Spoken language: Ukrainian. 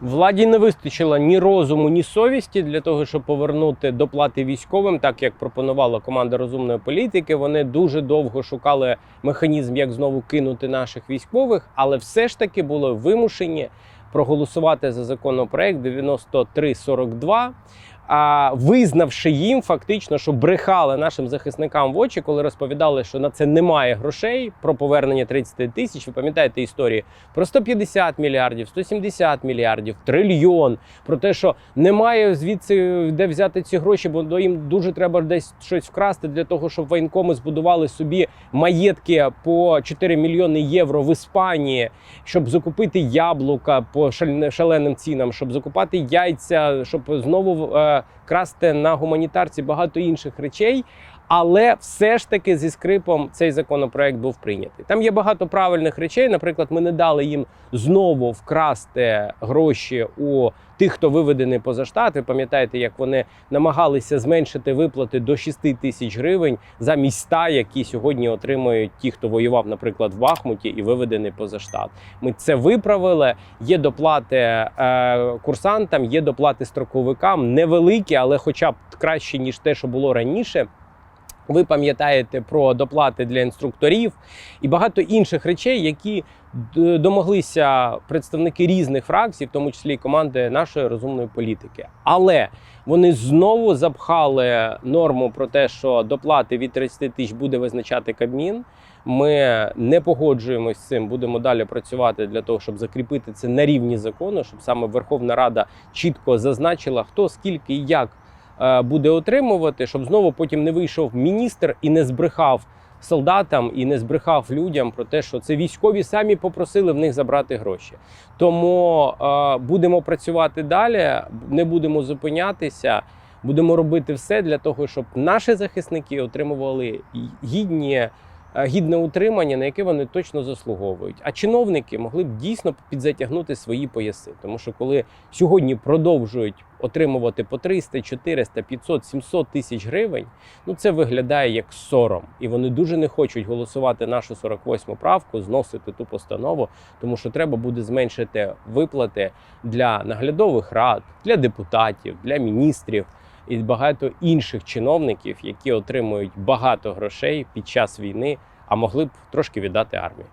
Владі не вистачило ні розуму, ні совісті для того, щоб повернути доплати військовим, так як пропонувала команда розумної політики. Вони дуже довго шукали механізм, як знову кинути наших військових, але все ж таки були вимушені проголосувати за законопроект 9342, а визнавши їм фактично, що брехали нашим захисникам в очі, коли розповідали, що на це немає грошей про повернення 30 тисяч. Ви пам'ятаєте історії про 150 мільярдів, 170 мільярдів, трильйон. Про те, що немає звідси де взяти ці гроші, бо їм дуже треба десь щось вкрасти для того, щоб воєнкоми збудували собі маєтки по 4 мільйони євро в Іспанії, щоб закупити яблука по шаленим цінам, щоб закупати яйця, щоб знову е, красти на гуманітарці багато інших речей. Але все ж таки зі скрипом цей законопроект був прийнятий. Там є багато правильних речей. Наприклад, ми не дали їм знову вкрасти гроші у тих, хто виведений поза штат. Ви пам'ятаєте, як вони намагалися зменшити виплати до 6 тисяч гривень замість 100, які сьогодні отримують ті, хто воював, наприклад, в Бахмуті і виведений поза штат. Ми це виправили. Є доплати е, курсантам, є доплати строковикам, невеликі, але хоча б краще ніж те, що було раніше. Ви пам'ятаєте про доплати для інструкторів і багато інших речей, які домоглися представники різних фракцій, в тому числі і команди нашої розумної політики. Але вони знову запхали норму про те, що доплати від 30 тисяч буде визначати Кабмін. Ми не погоджуємось з цим, будемо далі працювати для того, щоб закріпити це на рівні закону, щоб саме Верховна Рада чітко зазначила, хто скільки і як е, буде отримувати, щоб знову потім не вийшов міністр і не збрехав солдатам і не збрехав людям про те, що це військові самі попросили в них забрати гроші. Тому е, будемо працювати далі, не будемо зупинятися. Будемо робити все для того, щоб наші захисники отримували гідні, е, гідне утримання, на яке вони точно заслуговують. А чиновники могли б дійсно підзатягнути свої пояси. Тому що коли сьогодні продовжують отримувати по 300, 400, 500, 700 тисяч гривень, ну це виглядає як сором. І вони дуже не хочуть голосувати нашу 48-му правку, зносити ту постанову, тому що треба буде зменшити виплати для наглядових рад, для депутатів, для міністрів і багато інших чиновників, які отримують багато грошей під час війни, а могли б трошки віддати армії.